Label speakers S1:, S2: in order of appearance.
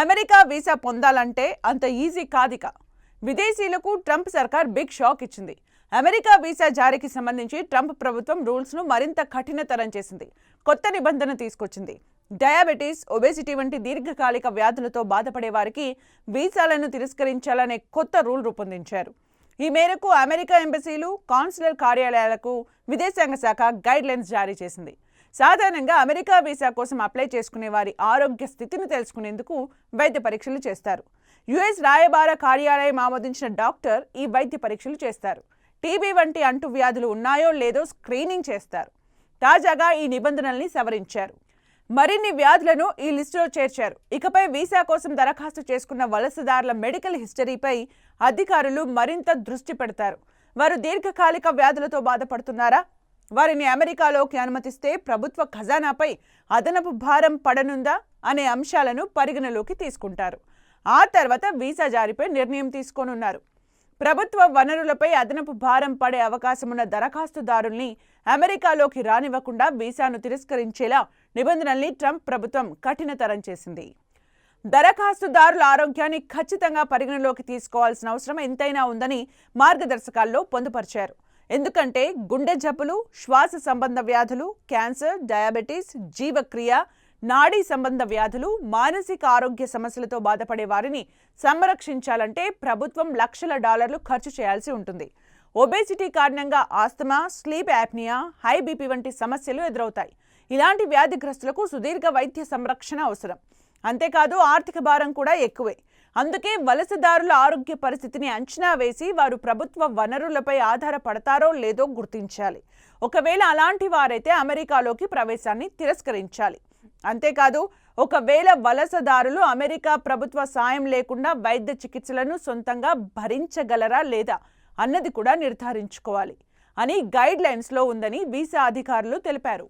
S1: America visa పొందాలంటే అంత easy కాదిక. విదేశీయులకు ట్రంప్ సర్కార్ బిగ్ షాక్ ఇచ్చింది. అమెరికా వీసా జారీకి సంబంధించి ట్రంప్ ప్రభుత్వం రూల్స్ను మరింత కఠినతరం చేసింది. కొత్త నిబంధన తీసుకొచ్చింది. డయాబెటీస్ ఒబేసిటీ వంటి దీర్ఘకాలిక వ్యాధులతో బాధపడే వారికి వీసాలను తిరస్కరించాలనే కొత్త రూల్ రూపొందించారు. ఈ మేరకు అమెరికా ఎంబసీలు కాన్సులర్ కార్యాలయాలకు విదేశాంగ శాఖ గైడ్లైన్స్ జారీ చేసింది. సాధారణంగా అమెరికా వీసా కోసం అప్లై చేసుకునే వారి ఆరోగ్య స్థితిని తెలుసుకునేందుకు వైద్య పరీక్షలు చేస్తారు. యుఎస్ రాయబార కార్యాలయం ఆమోదించిన డాక్టర్ ఈ వైద్య పరీక్షలు చేస్తారు. టీబీ వంటి అంటువ్యాధులు ఉన్నాయో లేదో స్క్రీనింగ్ చేస్తారు. తాజాగా ఈ నిబంధనల్ని సవరించారు. మరిన్ని వ్యాధులను ఈ లిస్టులో చేర్చారు. ఇకపై వీసా కోసం దరఖాస్తు చేసుకున్న వలసదారుల మెడికల్ హిస్టరీపై అధికారులు మరింత దృష్టి పెడతారు. వారు దీర్ఘకాలిక వ్యాధులతో బాధపడుతున్నారా? వారిని అమెరికాలోకి అనుమతిస్తే ప్రభుత్వ ఖజానాపై అదనపు భారం పడనుందా అనే అంశాలను పరిగణలోకి తీసుకుంటారు. ఆ తర్వాత వీసా జారీపై నిర్ణయం తీసుకోనున్నారు. ప్రభుత్వ వనరులపై అదనపు భారం పడే అవకాశమున్న దరఖాస్తుదారుల్ని అమెరికాలోకి రానివ్వకుండా వీసాను తిరస్కరించేలా నిబంధనల్ని ట్రంప్ ప్రభుత్వం కఠినతరం చేసింది. దరఖాస్తుదారుల ఆరోగ్యాన్ని ఖచ్చితంగా పరిగణలోకి తీసుకోవాల్సిన అవసరం ఎంతైనా ఉందని మార్గదర్శకాల్లో పొందుపరిచారు. ఎందుకంటే గుండె జబ్బులు శ్వాస సంబంధ వ్యాధులు క్యాన్సర్ డయాబెటీస్ జీవక్రియ నాడీ సంబంధ వ్యాధులు మానసిక ఆరోగ్య సమస్యలతో బాధపడే వారిని సంరక్షించాలంటే ప్రభుత్వం లక్షల డాలర్లు ఖర్చు చేయాల్సి ఉంటుంది. ఒబేసిటీ కారణంగా asthma sleep apnea high BP వంటి సమస్యలు ఎదురవుతాయి. ఇలాంటి వ్యాధిగ్రస్తులకు సుదీర్ఘ వైద్య సంరక్షణ అవసరం. అంతేకాదు ఆర్థిక భారం కూడా ఎక్కువే. అందుకే వలసదారుల ఆరోగ్య పరిస్థితిని అంచనా వేసి వారు ప్రభుత్వ వనరులపై ఆధారపడతారో లేదో గుర్తించాలి. ఒకవేళ అలాంటి వారైతే అమెరికాలోకి ప్రవేశాన్ని తిరస్కరించాలి. అంతేకాదు ఒకవేళ వలసదారులు అమెరికా ప్రభుత్వ సాయం లేకుండా వైద్య చికిత్సలను సొంతంగా భరించగలరా లేదా అన్నది కూడా నిర్ధారించుకోవాలి అని గైడ్ లైన్స్లో ఉందని వీసా అధికారులు తెలిపారు.